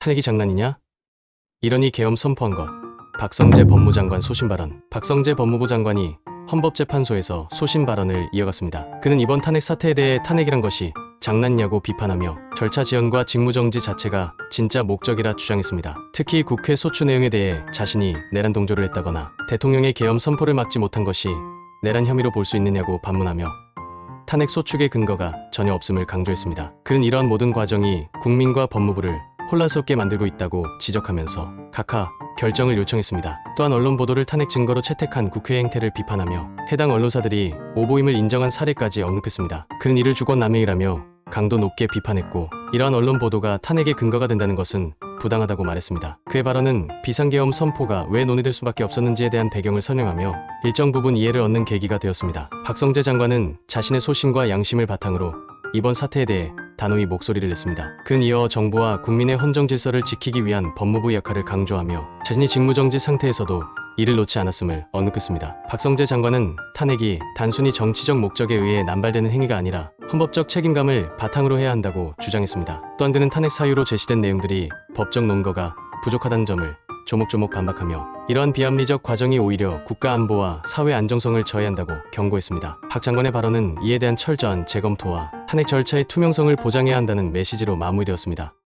탄핵이 장난이냐? 이러니 계엄 선포한 것. 박성재 법무장관 소신 발언. 박성재 법무부 장관이 헌법재판소에서 소신 발언을 이어갔습니다. 그는 이번 탄핵 사태에 대해 탄핵이란 것이 장난이냐고 비판하며 절차 지연과 직무정지 자체가 진짜 목적이라 주장했습니다. 특히 국회 소추 내용에 대해 자신이 내란 동조를 했다거나 대통령의 계엄 선포를 막지 못한 것이 내란 혐의로 볼 수 있느냐고 반문하며 탄핵 소축의 근거가 전혀 없음을 강조했습니다. 그는 이러한 모든 과정이 국민과 법무부를 혼란스럽게 만들고 있다고 지적하면서 각하 결정을 요청했습니다. 또한 언론 보도를 탄핵 증거로 채택한 국회 행태를 비판하며 해당 언론사들이 오보임을 인정한 사례까지 언급했습니다. 그는 이를 주권남용이라며 강도 높게 비판했고 이러한 언론 보도가 탄핵의 근거가 된다는 것은 부당하다고 말했습니다. 그의 발언은 비상계엄 선포가 왜 논의될 수밖에 없었는지에 대한 배경을 설명하며 일정 부분 이해를 얻는 계기가 되었습니다. 박성재 장관은 자신의 소신과 양심을 바탕으로 이번 사태에 대해 단호히 목소리를 냈습니다. 그는 이어 정부와 국민의 헌정 질서를 지키기 위한 법무부 역할을 강조하며 자신이 직무정지 상태에서도 이를 놓지 않았음을 언급했습니다. 박성재 장관은 탄핵이 단순히 정치적 목적에 의해 남발되는 행위가 아니라 헌법적 책임감을 바탕으로 해야 한다고 주장했습니다. 또한 그는 탄핵 사유로 제시된 내용들이 법적 논거가 부족하다는 점을 조목조목 반박하며 이러한 비합리적 과정이 오히려 국가 안보와 사회 안정성을 저해한다고 경고했습니다. 박 장관의 발언은 이에 대한 철저한 재검토와 탄핵 절차의 투명성을 보장해야 한다는 메시지로 마무리되었습니다.